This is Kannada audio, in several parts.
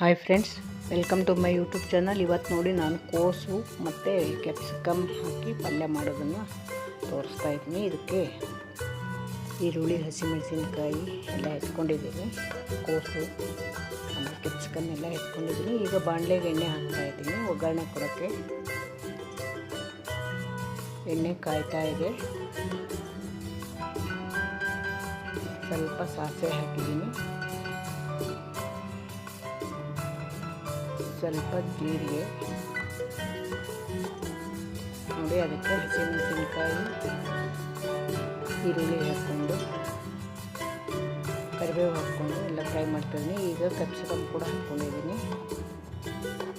Hi friends welcome to my YouTube channel ಇವತ್ತು ನೋಡಿ ನಾನು ಕೋಸು ಮತ್ತು ಕ್ಯಾಪ್ಸಿಕಮ್ ಹಾಕಿ ಪಲ್ಯ ಮಾಡೋದನ್ನು ತೋರಿಸ್ತಾ ಇದ್ದೀನಿ. ಇದಕ್ಕೆ ಈರುಳ್ಳಿ, ಹಸಿಮೆಣಸಿನ್ಕಾಯಿ ಎಲ್ಲ ಎತ್ಕೊಂಡಿದ್ದೀನಿ. ಕೋಸು ಆಮೇಲೆ ಕ್ಯಾಪ್ಸಿಕಮ್ ಎಲ್ಲ ಎತ್ಕೊಂಡಿದ್ದೀನಿ. ಈಗ ಬಾಣಲೆಗೆ ಎಣ್ಣೆ ಹಾಕ್ತಾ ಇದ್ದೀನಿ. ಒಗ್ಗರಣೆ ಕೊಡೋಕ್ಕೆ ಎಣ್ಣೆ ಕಾಯ್ತಾ ಇದೆ. ಸ್ವಲ್ಪ ಸಾಸಿವೆ ಹಾಕಿದ್ದೀನಿ. ಸ್ವಲ್ಪ ಜೀರಿಗೆ, ನೋಡಿ ಅದಕ್ಕೆ ಹಸಿಮೆಣಸಿನ್ಕಾಯಿ, ಈರುಳ್ಳಿ ಹಾಕ್ಕೊಂಡು, ಕರಿಬೇವು ಹಾಕ್ಕೊಂಡು ಎಲ್ಲ ಫ್ರೈ ಮಾಡ್ತಾಯಿದ್ದೀನಿ ಈಗ ಕ್ಯಾಪ್ಸಿಕಮ್ ಕೂಡ ಹಾಕ್ಕೊಂಡಿದ್ದೀನಿ.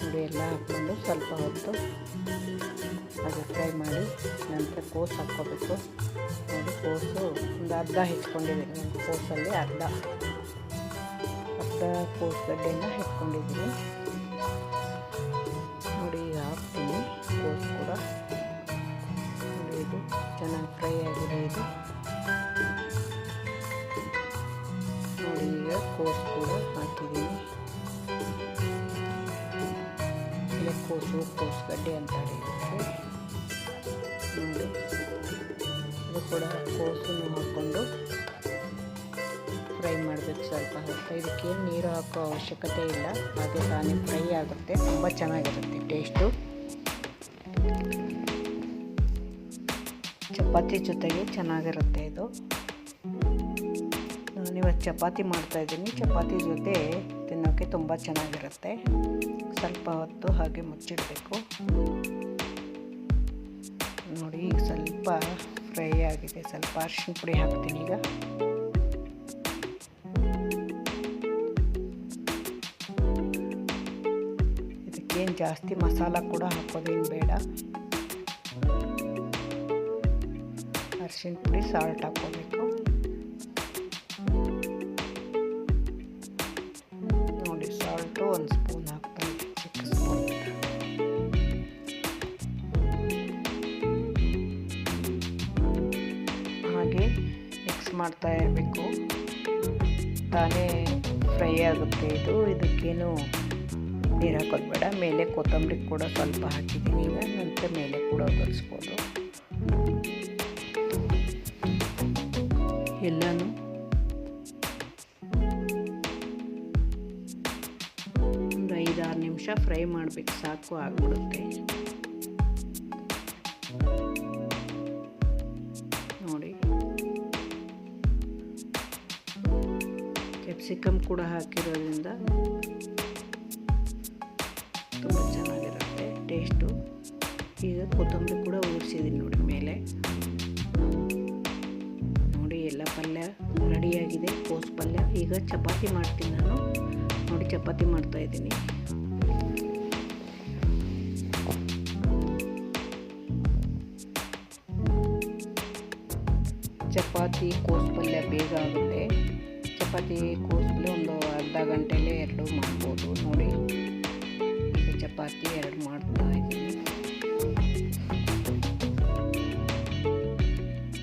ನೋಡಿ ಎಲ್ಲ ಹಾಕ್ಕೊಂಡು ಸ್ವಲ್ಪ ಹೊತ್ತು ಅದು ಫ್ರೈ ಮಾಡಿ ನಂತರ ಕೋಸು ಹಾಕ್ಕೋಬೇಕು. ನೋಡಿ ಕೋಸು ಒಂದು ಅರ್ಧ ಹೆಚ್ಕೊಂಡಿದ್ದೀನಿ ಕೋಸಲ್ಲಿ ಅರ್ಧ. ಅರ್ಧ ಕೋಸು ಗಡ್ಡೆನ ಹೆಚ್ಕೊಂಡಿದ್ದೀನಿ ಕೋಸು ಕೋಸು ಗಡ್ಡೆ ಅಂತಾರೆ ಇದಕ್ಕೆ ನೋಡಿ. ಇದು ಕೂಡ ಕೋಸನ್ನು ಹಾಕ್ಕೊಂಡು ಫ್ರೈ ಮಾಡಬೇಕು ಸ್ವಲ್ಪ ಹೊತ್ತು. ಇದಕ್ಕೇನು ನೀರು ಹಾಕೋ ಅವಶ್ಯಕತೆ ಇಲ್ಲ. ಹಾಗೆ ತಾನೇ ಫ್ರೈ ಆಗುತ್ತೆ. ತುಂಬ ಚೆನ್ನಾಗಿರುತ್ತೆ ಟೇಸ್ಟು. ಚಪಾತಿ ಜೊತೆಗೆ ಚೆನ್ನಾಗಿರುತ್ತೆ ಇದು. ನಾನಿವತ್ತು ಚಪಾತಿ ಮಾಡ್ತಾಯಿದ್ದೀನಿ ಚಪಾತಿ ಜೊತೆ ತಿನ್ನೋಕ್ಕೆ ತುಂಬ ಚೆನ್ನಾಗಿರುತ್ತೆ. ಸ್ವಲ್ಪ ಹೊತ್ತು ಹಾಗೆ ಮುಚ್ಚಿಡಬೇಕು. ನೋಡಿ, ಈಗ ಸ್ವಲ್ಪ ಫ್ರೈ ಆಗಿದೆ. ಸ್ವಲ್ಪ ಅರ್ಶಿನ ಪುಡಿ ಹಾಕ್ತೀನಿ ಈಗ. ಇದಕ್ಕೇನು ಜಾಸ್ತಿ ಮಸಾಲ ಕೂಡ ಹಾಕೋದೇನು ಬೇಡ. ಅರ್ಶಿನ ಪುಡಿ ಸಾಲ್ಟ್ ಹಾಕೋಬೇಕು. ಮಾಡ್ತಾ ಇರಬೇಕು. ತಾನೇ ಫ್ರೈ ಆಗುತ್ತೆ ಇದು. ಇದಕ್ಕೇನು ನೀರು ಹಾಕೋದು ಮೇಲೆ ಕೊತ್ತಂಬರಿ ಕೂಡ ಸ್ವಲ್ಪ ಹಾಕಿದ್ದೀನಿ. ಈಗ ನಂತರ ಮೇಲೆ ಕೂಡ ಒದಗಿಸ್ಬೋದು ಎಲ್ಲನೂ ಒಂದು ಐದಾರು ನಿಮಿಷ ಫ್ರೈ ಮಾಡಬೇಕು. ಸಾಕು, ಆಗ್ಬಿಡುತ್ತೆ. ಕ್ಯಾಪ್ಸಿಕಮ್ ಕೂಡ ಹಾಕಿರೋದ್ರಿಂದ ತುಂಬ ಚೆನ್ನಾಗಿರುತ್ತೆ ಟೇಸ್ಟು ಈಗ ಕೊತ್ತಂಬರಿ ಕೂಡ ಉರಿಸಿದ್ದೀನಿ ನೋಡಿ ಮೇಲೆ. ನೋಡಿ ಎಲ್ಲ ಪಲ್ಯ ರೆಡಿಯಾಗಿದೆ, ಕೋಸು ಪಲ್ಯ. ಈಗ ಚಪಾತಿ ಮಾಡ್ತೀನಿ ನಾನು. ನೋಡಿ ಚಪಾತಿ ಮಾಡ್ತಾಯಿದ್ದೀನಿ ಚಪಾತಿ, ಕೋಸು ಪಲ್ಯ ಬೇಗ ಆಗುತ್ತೆ. ಚಪಾತಿ ಕೋಸು ಒಂದು ಅರ್ಧ ಗಂಟೆಯಲ್ಲೇ ಎರಡು ಮಾಡ್ಬೋದು. ನೋಡಿ ಚಪಾತಿ ಎರಡು ಮಾಡ್ತಾ ಇದ್ದೀನಿ.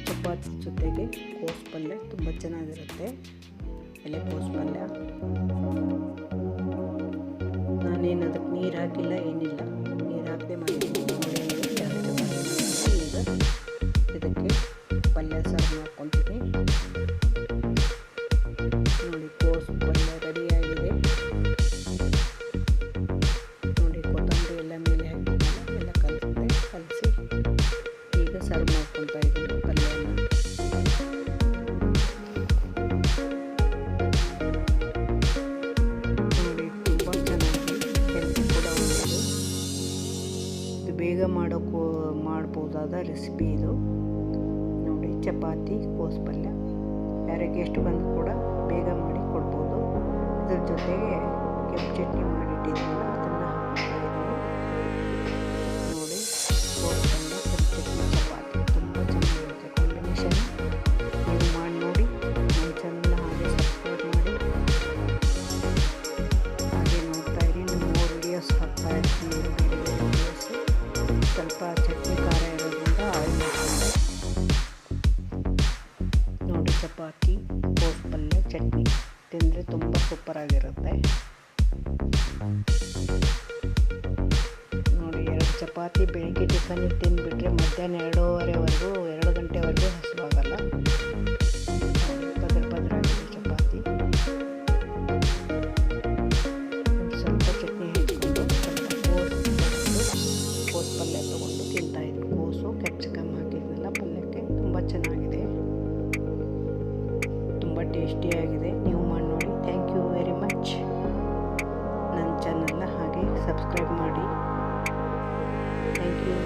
ಚಪಾತಿ ಜೊತೆಗೆ ಕೋಸು ಪಲ್ಯ ತುಂಬ ಚೆನ್ನಾಗಿರುತ್ತೆ. ಎಲೆ ಕೋಸು ಪಲ್ಯ. ನಾನೇನು ಅದಕ್ಕೆ ನೀರು ಹಾಕಿಲ್ಲ, ಏನಿಲ್ಲ. ನೀರು ಹಾಕದೆ ಮಾಡಿದ್ದೀನಿ ರೆಸಿಪಿ ಇದು ನೋಡಿ, ಚಪಾತಿ ಕೋಸು ಪಲ್ಯ ಯಾರಿಗೆ ಎಷ್ಟು ಬಂದು ಕೂಡ ಬೇಗ ಮಾಡಿ ಕೊಡ್ಬೋದು. ಇದ್ರ ಜೊತೆಗೆ ಕೆಂಪು ಚಟ್ನಿ ಮಾಡಿಟ್ಟಿದ್ದೀನಲ್ಲ ಚಪಾತಿ, ಕೋಸ್ ಪಲ್ಯ, ಚಟ್ನಿ. ತಿಂದರೆ ತುಂಬ ಸೂಪರಾಗಿರುತ್ತೆ ನೋಡಿ, ಎರಡು ಚಪಾತಿ ಬೆಳಿಗ್ಗೆ ಟಿಫನಿಗೆ ತಿಂದುಬಿಟ್ರೆ ಮಧ್ಯಾಹ್ನ ಎರಡೂವರೆವರೆಗೂ, ಎರಡು ಗಂಟೆವರೆಗೂ ಹಸಿವಾಗಲ್ಲ. ಟೇಸ್ಟಿಯಾಗಿದೆ. ನೀವು ಮಾಡಿ ನೋಡಿ ಥ್ಯಾಂಕ್ ಯು ವೆರಿ ಮಚ್ ನನ್ನ ಚಾನಲ್ನ ಹಾಗೆ ಸಬ್ಸ್ಕ್ರೈಬ್ ಮಾಡಿ. Thank you